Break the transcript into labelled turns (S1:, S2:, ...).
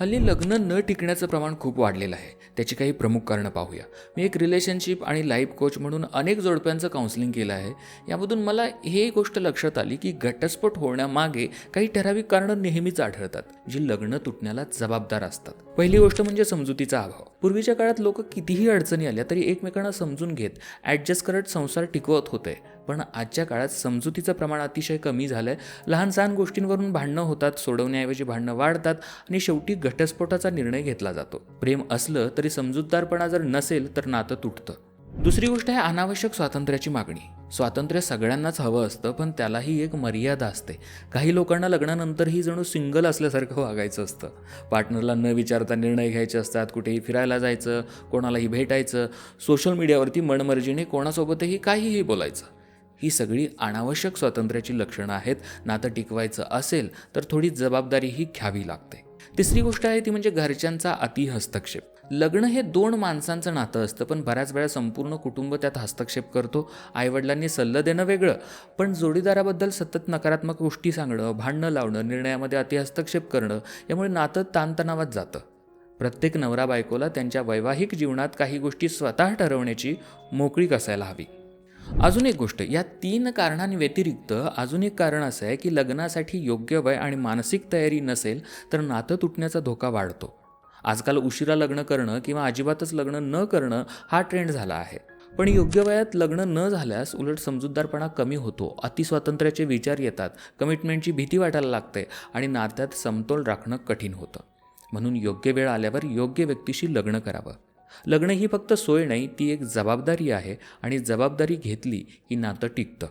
S1: हल्ली लग्न न टिकण्याचं प्रमाण खूप वाढलेलं आहे. त्याची काही प्रमुख कारणं पाहूया. मी एक रिलेशनशिप आणि लाईफ कोच म्हणून अनेक जोडप्यांचं काउन्सिलिंग केलं आहे. यामधून मला हे गोष्ट लक्षात आली की घटस्फोट होण्यामागे काही ठराविक कारणं नेहमीच आढळतात जी लग्न तुटण्याला जबाबदार असतात. पहिली गोष्ट म्हणजे समजुतीचा अभाव. पूर्वीच्या काळात लोक कितीही अडचणी आल्या तरी एकमेकांना समजून घेत ॲडजस्ट करत संसार टिकवत होते. पण आजच्या काळात समजुतीचं प्रमाण अतिशय कमी झालं आहे लहान सहान गोष्टींवरून भांडणं होतात सोडवण्याऐवजी भांडणं वाढतात आणि शेवटी घटस्फोटाचा निर्णय घेतला जातो. प्रेम असलं तरी समजूतदारपणा जर नसेल तर नातं तुटतं. दुसरी गोष्ट आहे अनावश्यक स्वातंत्र्याची मागणी. स्वातंत्र्य सगळ्यांनाच हवं असतं पण त्यालाही एक मर्यादा असते. काही लोकांना लग्नानंतरही जणू सिंगल असल्यासारखं वागायचं असतं. पार्टनरला न विचारता निर्णय घ्यायचे असतात कुठेही फिरायला जायचं कोणालाही भेटायचं सोशल मीडियावरती मनमर्जीने कोणासोबतही काहीही बोलायचं. ही सगळी अनावश्यक स्वातंत्र्याची लक्षणं आहेत. नातं टिकवायचं असेल तर थोडी जबाबदारीही घ्यावी लागते. तिसरी गोष्ट आहे ती म्हणजे घरच्यांचा अति हस्तक्षेप लग्न हे दोन माणसांचं नातं असतं पण बऱ्याच वेळा संपूर्ण कुटुंब त्यात हस्तक्षेप करतो. आईवडिलांनी सल्लं देणं वेगळं पण जोडीदाराबद्दल सतत नकारात्मक गोष्टी सांगणं भांडणं लावणं निर्णयामध्ये अति हस्तक्षेप करणं यामुळे नातं ताणतणावात जातं. प्रत्येक नवरा बायकोला त्यांच्या वैवाहिक जीवनात काही गोष्टी स्वतः ठरवण्याची मोकळीक असायला हवी. अजून एक गोष्ट या तीन कारणांव्यतिरिक्त अजून एक कारण असं आहे की लग्नासाठी योग्य वय आणि मानसिक तयारी नसेल तर नातं तुटण्याचा धोका वाढतो. आजकाल उशिरा लग्न करणं किंवा अजिबातच लग्न न करणं हा ट्रेंड झाला आहे. पण योग्य वयात लग्न न झाल्यास उलट समजूतदारपणा कमी होतो अतिस्वातंत्र्याचे विचार येतात कमिटमेंटची भीती वाटायला लागते आणि नात्यात समतोल राखणं कठीण होतं. म्हणून योग्य वेळ आल्यावर योग्य व्यक्तीशी लग्न करावं. लग्न ही फक्त सोय नाही ती एक जबाबदारी आहे आणि जबाबदारी घेतली की नातं टिकतं.